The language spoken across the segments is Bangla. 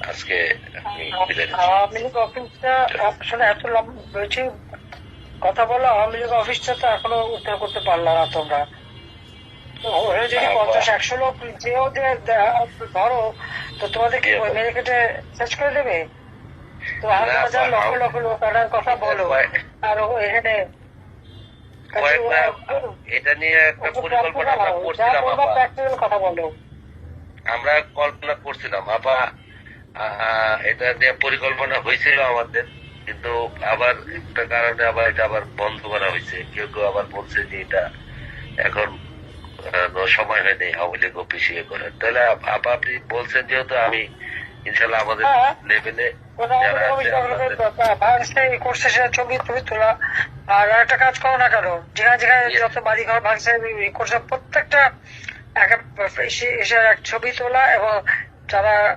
আজকে। আওয়ামী লীগ অফিসটা আসলে এত লম্বা বেশি কথা বলো আওয়ামী লীগ অফিসটা তো এখনও উদ্ধার করতে পারলা না তোমরা। যদি পঞ্চাশ একশো লোক যেও যে ধরো তো তোমাদের কি. মেরে কেটে শেষ করে দেবে? তো হাজার হাজার লক্ষ লক্ষ লোক কথা বলো। আর এখানে এটা নিয়ে একটা পরিকল্পনা আমরা করছিলাম আমরা কল্পনা করছিলাম আপা আহ, এটা নিয়ে পরিকল্পনা হয়েছিল আমাদের কিন্তু আবার একটা কারণে আবার এটা আবার বন্ধ করা হয়েছে কেউ কেউ আবার বলছে যে এটা এখন সময় হয়নি আওয়ামী লীগ ইয়ে করার তাহলে আপ- আপা আপনি বলছেন যেহেতু আমি ইনশাল্লাহ আমাদের হ্যাঁ। লেভেলে তোলা আর একটা কাজ করো না কেন যেখানে যেখানে. যত বাড়ি ঘর ভাঙছে করছে প্রত্যেকটা ছবি তোলা এবং যারা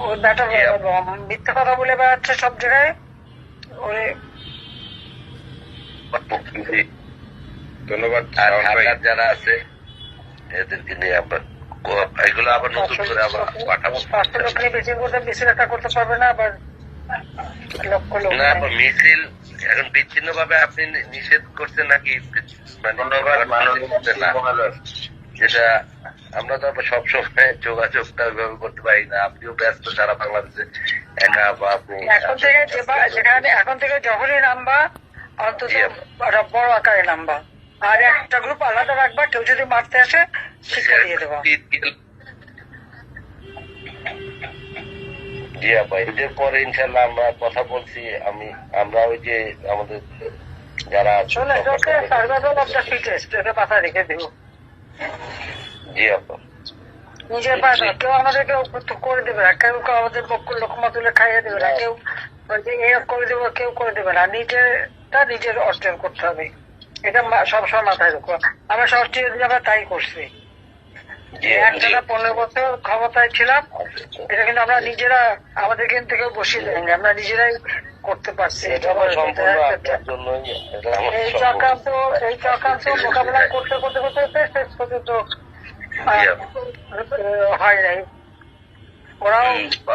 ওই ব্যাটা. মিথ্যা কথা বলে বেড়াচ্ছে সব জায়গায়। জি। ধন্যবাদ যারা আছে এদেরকে নিয়ে আমরা কো- এগুলো আবার নতুন করে আবার পাঠাবো। পাঁচশো লোক নিয়ে বেশি করতে বেশি একটা করতে পারবে না আবার লক্ষ না আবার মিছিল এখন বিচ্ছিন্ন ভাবে আপনি নিষেধ করছেন নাকি? মানে ধন্যবাদ না। মহালয় যেটা আমরা তো আবার সবসময় যোগাযোগটা ওইভাবে করতে পারি না। আপনিও ব্যস্ত সারা বাংলাদেশে একা বা আপনি এখন থেকে যেখানে এখন থেকে যখনই নামবা অন্তত বড় আকারে নামবা আর একটা গ্রুপ আলাদা রাখবা কেউ যদি মারতে আসে শিক্ষা দিয়ে দেবা। জি আপা এদের পরে ইনশাল্লাহ আমরা কথা বলছি আমি আমরা ওই যে আমাদের যারা সার্ভাইভাল অফ দ্য ফিটেস্ট এটা মাথায় রেখে দেবো। জি আপা নিজের কেউ আমাদেরকে উপযুক্ত করে দেবে না। কেউ কেউ আমাদের পক্ষ লোকমা তুলে খাইয়ে দেবে না কেউ করে দেবে কেউ করে দেবে না। নিজেরটা নিজের অর্জন করতে হবে। এটা সবসময় মাথায় রাখো। আমরা ষষ্ঠী আমরা তাই করছি। একটানা পনেরো বছর ক্ষমতায় ছিলাম এটা কিন্তু আমরা নিজেরা আমাদের কিন্তু কেউ বসিয়ে দেয়নি। আমরা নিজেরাই করতে পারছি। এই চক্রান্ত এই চক্রান্ত মোকাবেলা করতে করতে করতে করতে শেষ পর্যন্ত আহ, জি। হয় নাই ওরাও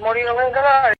মরিয়া হয়ে গেল আর